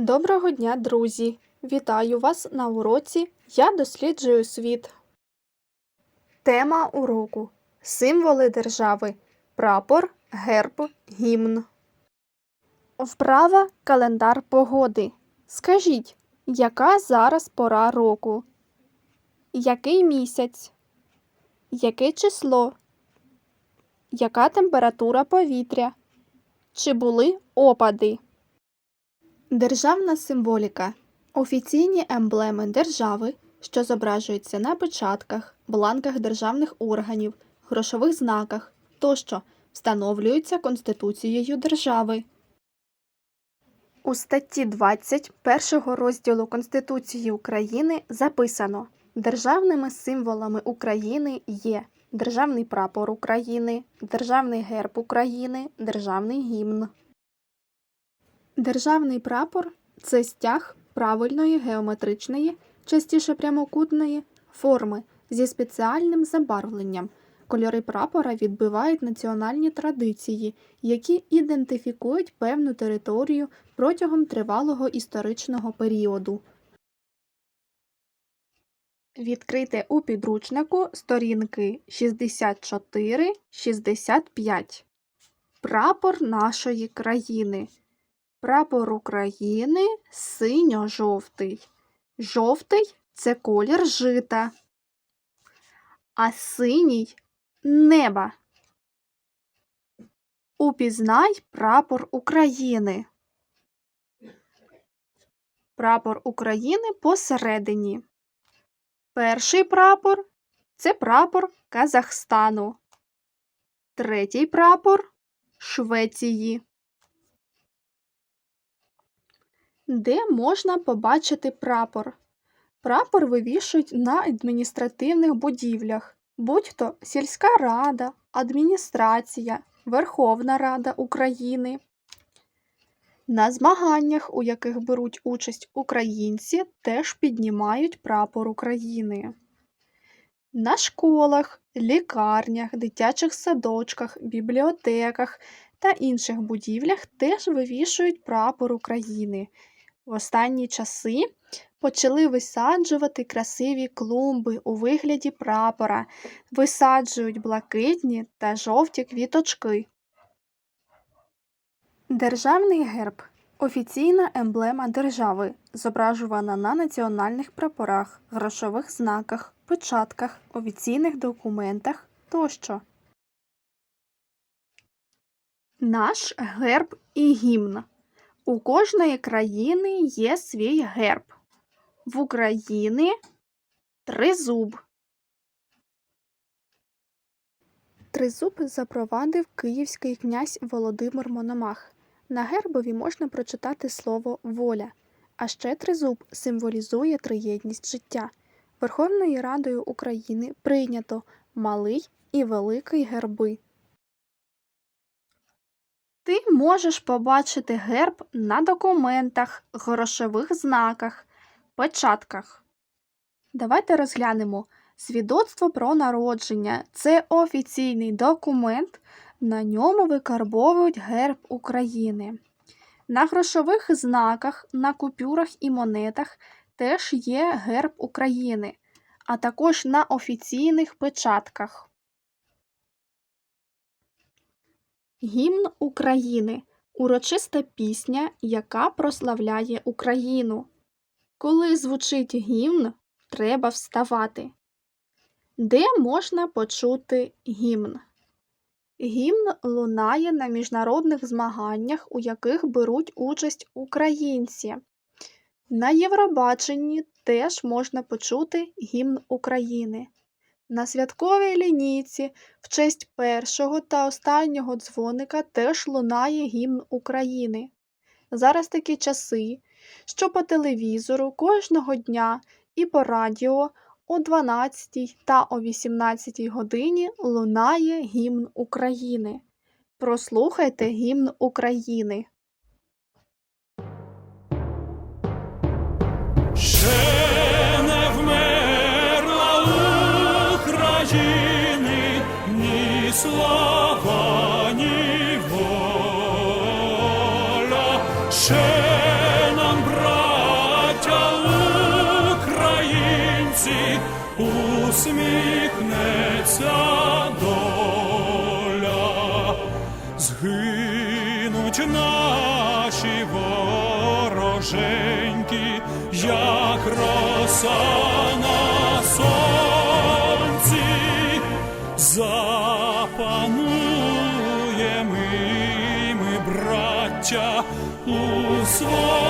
Доброго дня, друзі! Вітаю вас на уроці Я досліджую світ. Тема уроку Символи держави. Прапор, герб, гімн. Вправа календар погоди. Скажіть, яка зараз пора року? Який місяць? Яке число? Яка температура повітря? Чи були опади? Державна символіка офіційні емблеми держави, що зображуються на печатках, бланках державних органів, грошових знаках тощо встановлюються Конституцією держави. У статті 20 першого розділу Конституції України записано Державними символами України є Державний прапор України, Державний герб України, Державний гімн. Державний прапор це стяг правильної геометричної, частіше прямокутної форми зі спеціальним забарвленням. Кольори прапора відбивають національні традиції, які ідентифікують певну територію протягом тривалого історичного періоду. Відкрите у підручнику сторінки 64-65. Прапор нашої країни. Прапор України синьо-жовтий. Жовтий це колір жита, а синій неба. Упізнай прапор України. Прапор України посередині. Перший прапор це прапор Казахстану. Третій прапор Швеції. Де можна побачити прапор? Прапор вивішують на адміністративних будівлях, будь-то сільська рада, адміністрація, Верховна Рада України. На змаганнях, у яких беруть участь українці, теж піднімають прапор України. На школах, лікарнях, дитячих садочках, бібліотеках та інших будівлях теж вивішують прапор України. В останні часи почали висаджувати красиві клумби у вигляді прапора, висаджують блакитні та жовті квіточки. Державний герб офіційна емблема держави, зображувана на національних прапорах, грошових знаках, печатках, офіційних документах тощо. Наш герб і гімн. У кожної країни є свій герб. В Україні тризуб. Тризуб запровадив київський князь Володимир Мономах. На гербові можна прочитати слово воля. А ще тризуб символізує триєдність життя. Верховною Радою України прийнято малий і великий герби. Ти можеш побачити герб на документах, грошових знаках, печатках. Давайте розглянемо. Свідоцтво про народження це офіційний документ, на ньому викарбовують герб України. На грошових знаках, на купюрах і монетах теж є герб України, а також на офіційних печатках. Гімн України урочиста пісня, яка прославляє Україну. Коли звучить гімн, треба вставати. Де можна почути гімн? Гімн лунає на міжнародних змаганнях, у яких беруть участь українці. На Євробаченні теж можна почути гімн України. На святковій лінійці в честь першого та останнього дзвоника теж лунає гімн України. Зараз такі часи, що по телевізору кожного дня і по радіо о 12 та о 18 годині лунає гімн України. Прослухайте гімн України. Сонці усміхнеться доля, згинуть наші вороженьки, як роса на сонці, запануємо ми, браття, у своїй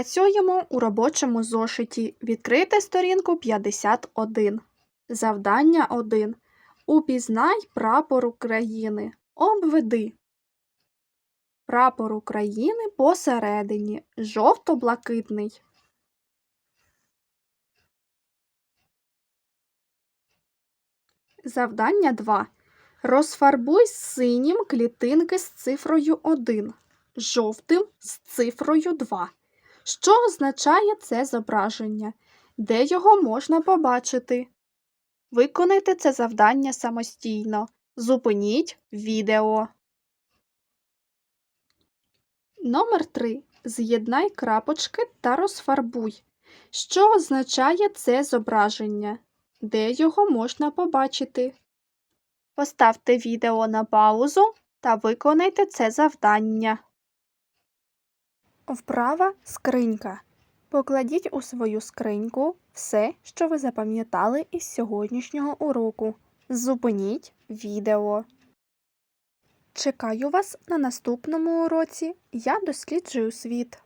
Працюємо у робочому зошиті. Відкрийте сторінку 51. Завдання 1. Упізнай прапор України. Обведи. Прапор України посередині. Жовто-блакитний. Завдання 2. Розфарбуй синім клітинки з цифрою 1, жовтим з цифрою 2. Що означає це зображення? Де його можна побачити? Виконайте це завдання самостійно. Зупиніть відео. Номер 3. З'єднай крапочки та розфарбуй. Що означає це зображення? Де його можна побачити? Поставте відео на паузу та виконайте це завдання. Вправа скринька. Покладіть у свою скриньку все, що ви запам'ятали із сьогоднішнього уроку. Зупиніть відео. Чекаю вас на наступному уроці. Я досліджую світ.